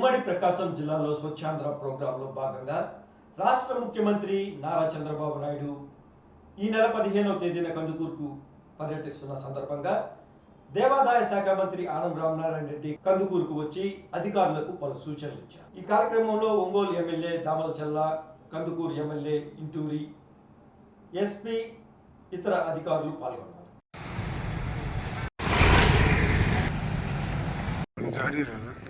ఉమ్మడి ప్రకాశం జిల్లాలో స్వచ్ఛాంధ్ర ప్రోగ్రాంలో భాగంగా రాష్ట్ర ముఖ్యమంత్రి నారా చంద్రబాబు నాయుడు ఈ నెల పదిహేనవ తేదీన కందుకూరుకు పర్యటిస్తున్న సందర్భంగా దేవాదాయ శాఖ మంత్రి ఆనం రామనారాయణ రెడ్డి కందుకూరుకు వచ్చి అధికారులకు పలు సూచనలు ఇచ్చారు. ఈ కార్యక్రమంలో Ongole MLA Damacharla Kandukur MLA Inturi SP ఇతర అధికారులు పాల్గొన్నారు. జాడీ రాదా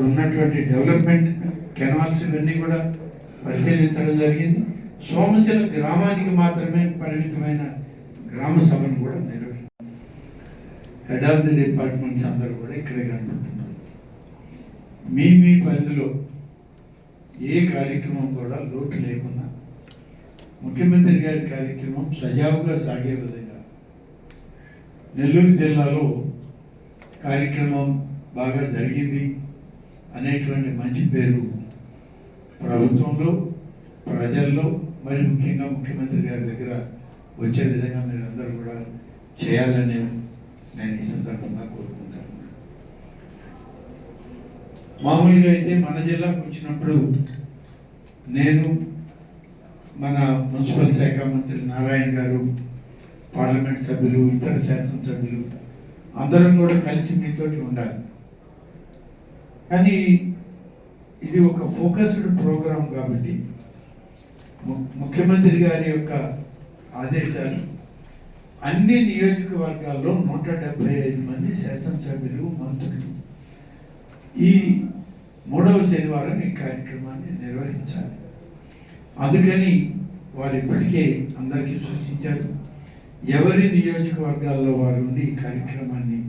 ఉన్నటువంటి డెవలప్మెంట్ అన్ని కూడా పరిశీలించడం జరిగింది. సోమశిల గ్రామానికి మాత్రమే పరిమితమైన గ్రామ సభను కూడా నిర్వహించారు. హెడ్ ఆఫ్ ది డిపార్ట్మెంట్స్ అందరూ కూడా ఇక్కడే కనబడుతున్నారు. మీ మీ పరిధిలో ఏ కార్యక్రమం కూడా లోటు లేకుండా ముఖ్యమంత్రి గారి కార్యక్రమం సజావుగా సాగే విధంగా నెల్లూరు జిల్లాలో కార్యక్రమం బాగా జరిగింది అనేటువంటి మంచి పేరు ప్రభుత్వంలో ప్రజల్లో మరి ముఖ్యంగా ముఖ్యమంత్రి గారి దగ్గర వచ్చే విధంగా మీరు అందరూ కూడా చేయాలని నేను ఈ సందర్భంగా కోరుకుంటా ఉన్నాను మామూలుగా అయితే మన జిల్లాకు వచ్చినప్పుడు నేను మన మున్సిపల్ శాఖ మంత్రి నారాయణ గారు పార్లమెంట్ సభ్యులు ఇతర శాసనసభ్యులు అందరం కూడా కలిసి మీతోటి ఉండాలి. కానీ ఇది ఒక ఫోకస్డ్ ప్రోగ్రాం కాబట్టి ము- ముఖ్యమంత్రి గారి యొక్క ఆదేశాలు అన్ని నియోజకవర్గాల్లో నూట డెబ్బై ఐదు మంది శాసనసభ్యులు మంత్రులు. ఈ మూడవ శనివారం ఈ కార్యక్రమాన్ని నిర్వహించాలి. అందుకని వారు ఇప్పటికే అందరికీ సూచించారు. ఎవరి నియోజకవర్గాల్లో వారు ఉండి ఈ కార్యక్రమాన్ని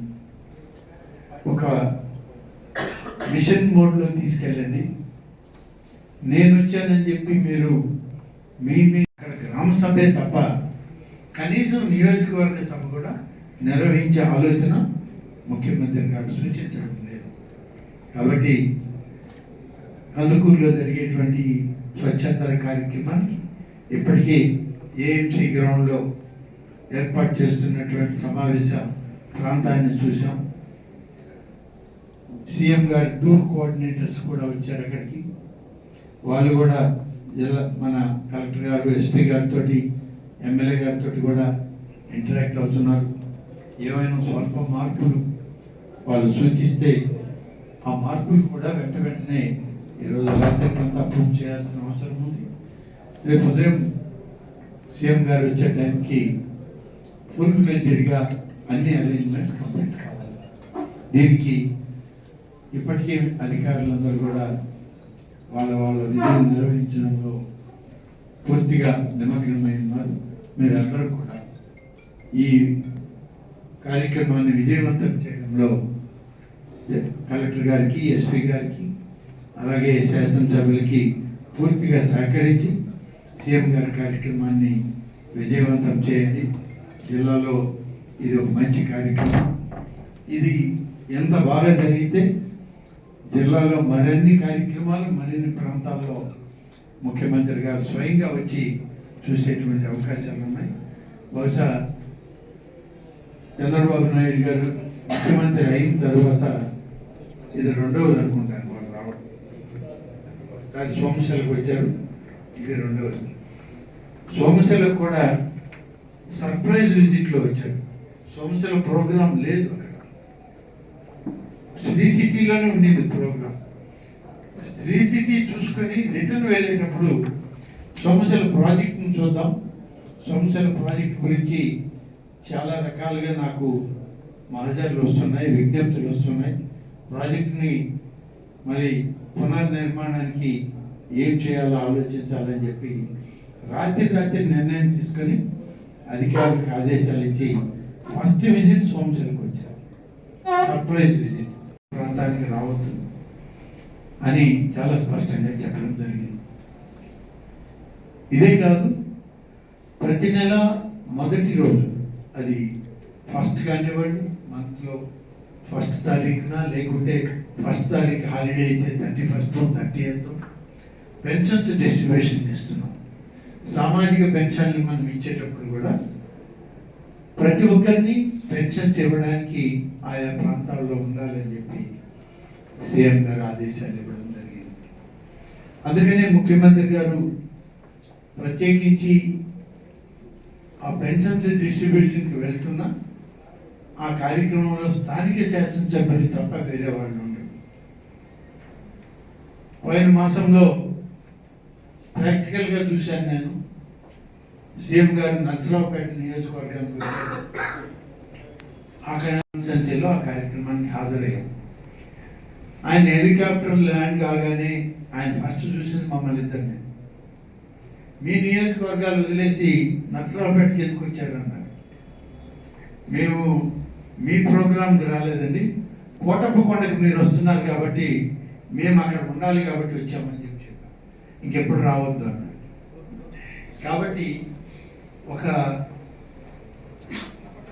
ఒక మిషన్ మోడ్లో తీసుకెళ్ళండి. నేను వచ్చానని చెప్పి మీరు మీ మీ అక్కడ గ్రామ సభే తప్ప కనీసం నియోజకవర్గ సభ కూడా నిర్వహించే ఆలోచన ముఖ్యమంత్రి గారు సూచించడం లేదు. కాబట్టి కందుకూరులో జరిగేటువంటి స్వచ్ఛందర కార్యక్రమానికి ఇప్పటికీ ఏఎంసీ గ్రౌండ్లో ఏర్పాటు చేస్తున్నటువంటి సమావేశ ప్రాంతాన్ని చూసాం సీఎం గారి టూర్ కోఆర్డినేటర్స్ కూడా వచ్చారు అక్కడికి. వాళ్ళు కూడా జిల్లా మన కలెక్టర్ గారు ఎస్పీ గారితో ఎమ్మెల్యే గారితో కూడా ఇంటరాక్ట్ అవుతున్నారు. ఏమైనా స్వల్ప మార్పులు వాళ్ళు సూచిస్తే ఆ మార్పులు కూడా వెంట వెంటనే ఈరోజు రాత్రికంతా అప్రూవ్ చేయాల్సిన అవసరం ఉంది. రేపు ఉదయం సీఎం గారు వచ్చే టైంకి ఫుల్ ఫ్లెడ్జెడ్గా అన్ని అరేంజ్మెంట్స్ కంప్లీట్ కావాలి. దీనికి ఇప్పటికే అధికారులందరూ కూడా వాళ్ళ వాళ్ళ విధులు నిర్వహించడంలో పూర్తిగా నిమగ్నమై ఉన్నారు. మీరందరూ కూడా ఈ కార్యక్రమాన్ని విజయవంతం చేయడంలో కలెక్టర్ గారికి ఎస్పీ గారికి అలాగే శాసనసభ్యులకి పూర్తిగా సహకరించి సీఎం గారి కార్యక్రమాన్ని విజయవంతం చేయండి. జిల్లాలో ఇది ఒక మంచి కార్యక్రమం. ఇది ఎంత బాగా జరిగితే జిల్లాలో మరిన్ని కార్యక్రమాలు మరిన్ని ప్రాంతాల్లో ముఖ్యమంత్రి గారు స్వయంగా వచ్చి చూసేటువంటి అవకాశాలు ఉన్నాయి. బహుశా చంద్రబాబు నాయుడు గారు ముఖ్యమంత్రి అయిన తర్వాత ఇది రెండవది అనుకుంటాను వాళ్ళు రావడం. దాని సోమశలకు వచ్చారు ఇది రెండవది. సోమశలకు కూడా సర్ప్రైజ్ విజిట్లో వచ్చారు. సోమశల ప్రోగ్రాం లేదు. శ్రీ సిటీలోనే ఉండేది ప్రోగ్రాం. శ్రీ సిటీ చూసుకొని రిటర్న్ వెళ్ళేటప్పుడు సోమశల ప్రాజెక్ట్ని చూద్దాం. సోమశల ప్రాజెక్ట్ గురించి చాలా రకాలుగా నాకు మహజాలు వస్తున్నాయి విజ్ఞప్తులు వస్తున్నాయి. ప్రాజెక్ట్ని మరి పునర్నిర్మాణానికి ఏం చేయాలో ఆలోచించాలని చెప్పి రాత్రి రాత్రి నిర్ణయం తీసుకొని అధికారులకు ఆదేశాలు ఇచ్చి ఫస్ట్ విజిట్ సోమశలకు వచ్చారు. Surprise visit. ప్రాంతానికి రావద్దు అని చాలా స్పష్టంగా చెప్పడం జరిగింది. ఇదే కాదు ప్రతి నెల మొదటి రోజు అది ఫస్ట్ కానివ్వండి మంత్లో ఫస్ట్ తారీఖున లేకుంటే ఫస్ట్ తారీఖు హాలిడే అయితే thirty first thirty eighth pensions distribution ఇస్తున్నాం సామాజిక పెన్షన్లు మనం ఇచ్చేటప్పుడు కూడా ప్రతి ఒక్కరిని పెన్షన్స్ ఇవ్వడానికి ఆయా ప్రాంతాల్లో ఉండాలని చెప్పి సీఎం గారు ఆదేశాలు ఇవ్వడం జరిగింది. అందుకనే ముఖ్యమంత్రి గారు ప్రత్యేకించి ఆ పెన్షన్స్ డిస్ట్రిబ్యూషన్కి వెళ్తున్నా ఆ కార్యక్రమంలో స్థానిక శాసనసభ్యులు తప్ప వేరే వాళ్ళు ఉండరు. పోయిన మాసంలో ప్రాక్టికల్గా చూశాను నేను. సీఎం గారు నర్సరావుపేట నియోజకవర్గానికి అక్కడ సంచలో ఆ కార్యక్రమానికి హాజరయ్యాం. ఆయన హెలికాప్టర్ ల్యాండ్ కాగానే ఆయన ఫస్ట్ చూసింది మమ్మల్ని ఇద్దరిని. మీ నియోజకవర్గాలు వదిలేసి నర్సరావుపేటకి ఎందుకు వచ్చారు అన్నారు. మేము మీ ప్రోగ్రాంకి రాలేదండి. కోటప్పకొండకి మీరు వస్తున్నారు కాబట్టి మేము అక్కడ ఉండాలి కాబట్టి వచ్చామని చెప్పి చెప్పాం ఇంకెప్పుడు రావద్దు అన్నారు. కాబట్టి ఒక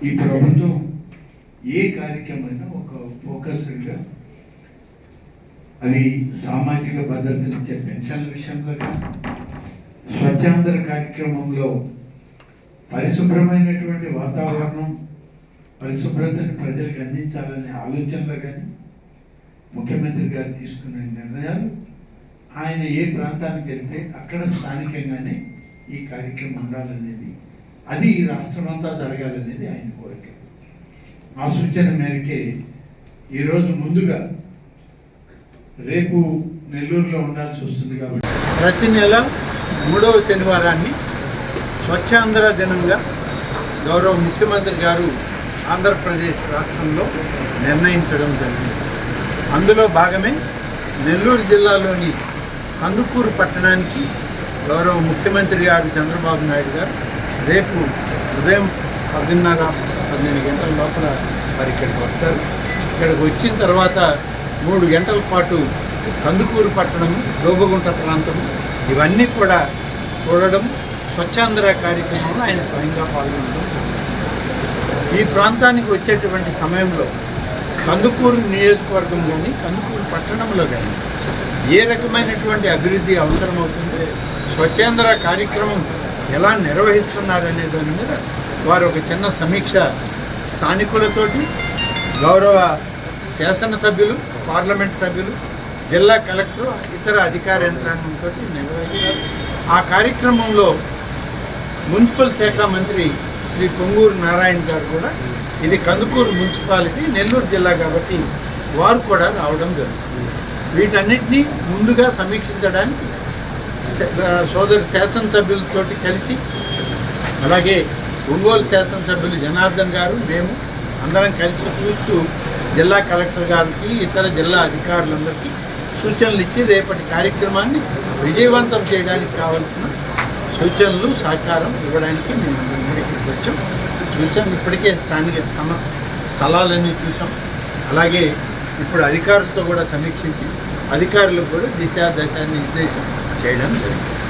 ఈ ప్రభుత్వం ఏ కార్యక్రమైనా ఒక ఫోకస్డ్గా అవి సామాజిక భద్రతనిచ్చే పెన్షన్ల విషయంలో కానీ స్వచ్ఛాంధ్ర కార్యక్రమంలో పరిశుభ్రమైనటువంటి వాతావరణం పరిశుభ్రతను ప్రజలకు అందించాలనే ఆలోచనలో కానీ ముఖ్యమంత్రి గారు తీసుకున్న నిర్ణయాలు ఆయన ఏ ప్రాంతానికి వెళ్తే అక్కడ స్థానికంగానే ఈ కార్యక్రమం ఉండాలనేది అది ఈ రాష్ట్రం అంతా జరగాలనేది ఆయన కోరిక. ఆ సూచన మేరకే ఈరోజు ముందుగా రేపు నెల్లూరులో ఉండాల్సి వస్తుంది కాబట్టి. ప్రతి నెల మూడవ శనివారాన్ని స్వచ్ఛాంధ్ర దినంగా గౌరవ ముఖ్యమంత్రి గారు ఆంధ్రప్రదేశ్ రాష్ట్రంలో నిర్ణయించడం జరిగింది. అందులో భాగమే నెల్లూరు జిల్లాలోని కందుకూరు పట్టణానికి గౌరవ ముఖ్యమంత్రి గారు చంద్రబాబు నాయుడు గారు రేపు ఉదయం పదిన్నర పన్నెండు గంటల లోపల మరి ఇక్కడికి వస్తారు. ఇక్కడికి వచ్చిన తర్వాత మూడు గంటల పాటు కందుకూరు పట్టణము లోబగుంట ప్రాంతము ఇవన్నీ కూడా చూడడం స్వచ్ఛాంధ్ర కార్యక్రమంలో ఆయన స్వయంగా పాల్గొనడం ఈ ప్రాంతానికి వచ్చేటువంటి సమయంలో కందుకూరు నియోజకవర్గం కానీ కందుకూరు పట్టణంలో కానీ ఏ రకమైనటువంటి అభివృద్ధి అవసరమవుతుంది స్వచ్ఛాంధ్ర కార్యక్రమం ఎలా నిర్వహిస్తున్నారనే దాని మీద వారు ఒక చిన్న సమీక్ష స్థానికులతోటి గౌరవ శాసనసభ్యులు పార్లమెంట్ సభ్యులు జిల్లా కలెక్టర్ ఇతర అధికార యంత్రాంగంతో నిర్వహించారు. ఆ కార్యక్రమంలో మున్సిపల్ శాఖ మంత్రి శ్రీ పొంగూరు నారాయణ గారు కూడా ఇది కందుకూరు మున్సిపాలిటీ నెల్లూరు జిల్లా కాబట్టి వారు కూడా రావడం జరుగుతుంది. వీటన్నిటినీ ముందుగా సమీక్షించడానికి సోదరు శాసనసభ్యులతో కలిసి అలాగే ఒంగోలు శాసనసభ్యులు జనార్దన్ గారు మేము అందరం కలిసి చూస్తూ జిల్లా కలెక్టర్ గారికి ఇతర జిల్లా అధికారులందరికీ సూచనలు ఇచ్చి రేపటి కార్యక్రమాన్ని విజయవంతం చేయడానికి కావాల్సిన సూచనలు సహకారం ఇవ్వడానికి మేము అందరం ఇక్కడికి వచ్చాం. చూసాం ఇప్పటికే స్థానిక సమ స్థలాలన్నీ చూసాం. అలాగే ఇప్పుడు అధికారులతో కూడా సమీక్షించి అధికారులకు కూడా దిశా దశ నిర్దేశం చేయడం జరిగింది.